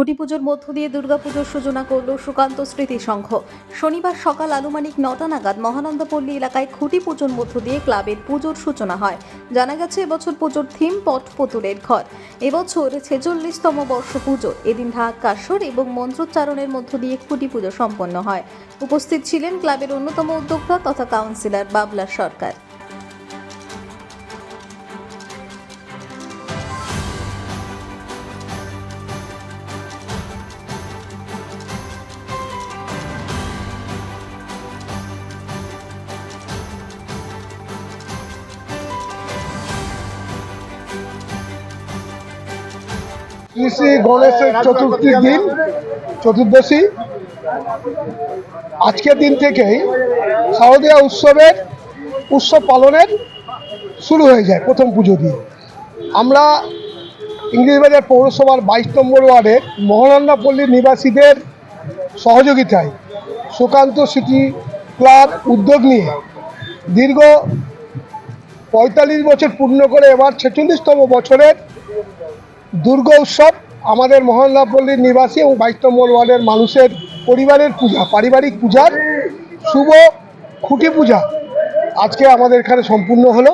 খুঁটি পুজোর মধ্য দিয়ে দুর্গাপুজোর সূচনা করল সুকান্ত স্মৃতি সংঘ। শনিবার সকাল আনুমানিক নটা নাগাদ মহানন্দপল্লী এলাকায় খুঁটি পুজোর মধ্য দিয়ে ক্লাবের পুজোর সূচনা হয়। জানা গেছে, এবছর পুজোর থিম পট পুতুলের ঘর। এবছর ছেচল্লিশতম বর্ষ পুজো। এদিন ঢাক কাসর এবং মন্ত্রোচ্চারণের মধ্য দিয়ে খুঁটি পুজো সম্পন্ন হয়। উপস্থিত ছিলেন ক্লাবের অন্যতম উদ্যোক্তা তথা কাউন্সিলর বাবলা সরকার। শ্রী শ্রী গণেশের চতুর্থীর দিন চতুর্দশী। আজকের দিন থেকেই শারদীয়া উৎসবের উৎসব পালনের শুরু হয়ে যায় প্রথম পুজো দিয়ে। আমরা ইংরেজবাজার পৌরসভার বাইশ নম্বর ওয়ার্ডের মহানন্দাপল্লীর নিবাসীদের সহযোগিতায় সুকান্ত সিটি ক্লাব উদ্যোগ নিয়ে দীর্ঘ পঁয়তাল্লিশ বছর পূর্ণ করে এবার ছেচল্লিশতম বছরের দুর্গা উৎসব আমাদের মহল্লাপল্লীর নিবাসী এবং বাইশ নম্বর ওয়ার্ডের মানুষের পরিবারের পূজা, পারিবারিক পূজার শুভ খুঁটি পূজা আজকে আমাদের এখানে সম্পূর্ণ হলো।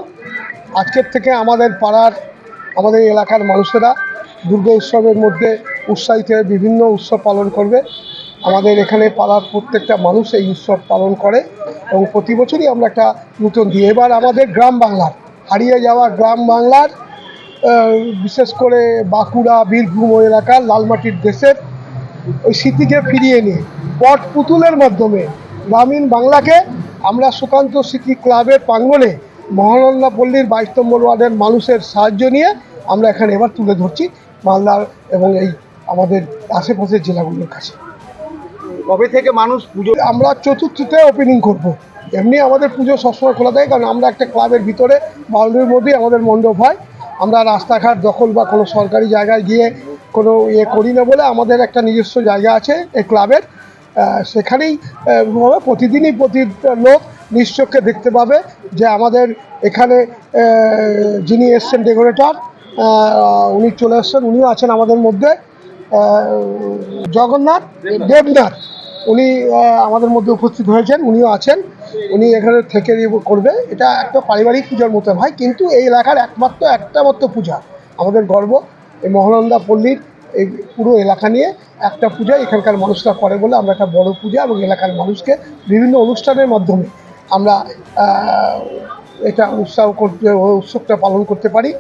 আজকের থেকে আমাদের পাড়ার, আমাদের এলাকার মানুষেরা দুর্গা উৎসবের মধ্যে উৎসাহিত হয়ে বিভিন্ন উৎসব পালন করবে। আমাদের এখানে পাড়ার প্রত্যেকটা মানুষ এই উৎসব পালন করে এবং প্রতি বছরই আমরা একটা নতুন দিই এবার আমাদের গ্রাম বাংলার, হারিয়ে যাওয়া গ্রাম বাংলার বিশেষ করে বাঁকুড়া বীরভূম এলাকার লালমাটির দেশের ওই স্মৃতিকে ফিরিয়ে নিয়ে। পট পুতুলের মাধ্যমে গ্রামীণ বাংলাকে আমরা সুকান্ত স্মৃতি ক্লাবের প্রাঙ্গণে মহানন্দা পল্লীর বাইশ নম্বর ওয়ার্ডের মানুষের সাহায্য নিয়ে আমরা এখানে এবার তুলে ধরছি মালদার এবং এই আমাদের আশেপাশের জেলাগুলোর কাছে। কবে থেকে মানুষ পুজো আমরা চতুর্থীতে ওপেনিং করব। এমনি আমাদের পুজো সবসময় খোলা থাকে কারণ আমরা একটা ক্লাবের ভিতরে বাউন্ডারির মধ্যেই আমাদের মণ্ডপ হয়। আমরা রাস্তাঘাট দখল বা কোনো সরকারি জায়গায় গিয়ে কোনো ইয়ে করি না বলে আমাদের একটা নিজস্ব জায়গা আছে এই ক্লাবের সেখানেই। প্রতিদিনই প্রতি লোক নিশ্চয়কে দেখতে পাবে যে আমাদের এখানে যিনি এসছেন ডেকোরেটর উনি চলে এসছেন, উনিও আছেন আমাদের মধ্যে জগন্নাথ, দেবনাথ, উনি আমাদের মধ্যে উপস্থিত হয়েছেন, উনিও আছেন উনি এখানে থেকে করবে। এটা একটা পারিবারিক পূজার মতো হয়, কিন্তু এই এলাকার একমাত্র একটা মাত্র পূজা। আমাদের গর্ব, এই মহানন্দা পল্লীর এই পুরো এলাকা নিয়ে একটা পূজা এখানকার মানুষরা করে বলে আমরা একটা বড় পূজা এবং এলাকার মানুষকে বিভিন্ন অনুষ্ঠানের মাধ্যমে আমরা এটা উৎসাহ করতে, উৎসবটা পালন করতে পারি।